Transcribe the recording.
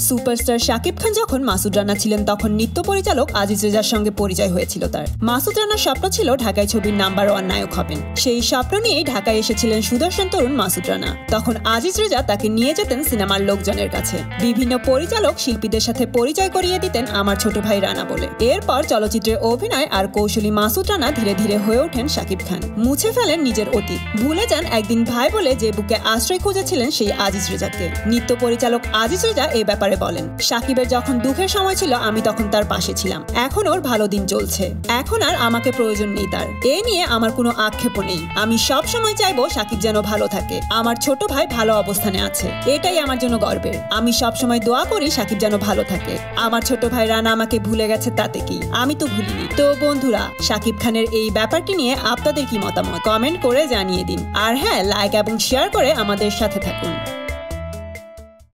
Superstar Shakib Khan যখন মাসুদ রানা ছিলেন, তখন নৃত্য পরিচালক আজিজ রেজার সঙ্গে পরিচয় হয়েছিল তার। মাসুদ রানার স্বপ্ন ছিল ঢাকায় ছবির নাম্বার ওয়ান নায়ক হবেন। সেই স্বপ্ন নিয়েই ঢাকায় এসেছিলেন সুদর্শন তরুণ মাসুদ রানা। তখন আজিজ রেজা তাকে নিয়ে যেতেন সিনেমার লোকজনের কাছে। বিভিন্ন পরিচালক শিল্পীদের সাথে পরিচয় করিয়ে দিতেন আমার ছোট ভাই রানা বলে। এরপর চলচ্চিত্রে অভিনয় আর কৌশলী মাসুদ রানা ধীরে ধীরে হয়ে ওঠেন শাকিব খান। মুছে ফেলেন নিজের অতীত। ভুলে যান একদিন ভাই বলে যে বুকে আশ্রয় খুঁজেছিলেন সেই আজিজ রেজাকে। নৃত্য পরিচালক আজিজ রেজা এই ব্যাপারে বলেন। সাকিবের যখন দুঃখের সময় ছিল, আমি তখন তার পাশে ছিলাম। এখন ওর ভালো দিন চলছে। এখন আর আমাকে প্রয়োজন নেই তার। এ নিয়ে আমার কোনো আক্ষেপও নেই। আমি সব সময় চাইব সাকিব যেন ভালো থাকে। আমার ছোট ভাই ভালো অবস্থানে আছে। এটাই আমার জন্য গর্বের। আমি সব সময় দোয়া করি সাকিব যেন ভালো থাকে। আমার ছোট ভাই রানা আমাকে ভুলে গেছে তাতে কি? আমি তো ভুলিনি। তো বন্ধুরা, সাকিব খানের এই ব্যাপারটি নিয়ে আপনাদের কি মতামত? কমেন্ট করে জানিয়ে দিন। আর হ্যাঁ লাইক এবং শেয়ার করে আমাদের সাথে থাকুন।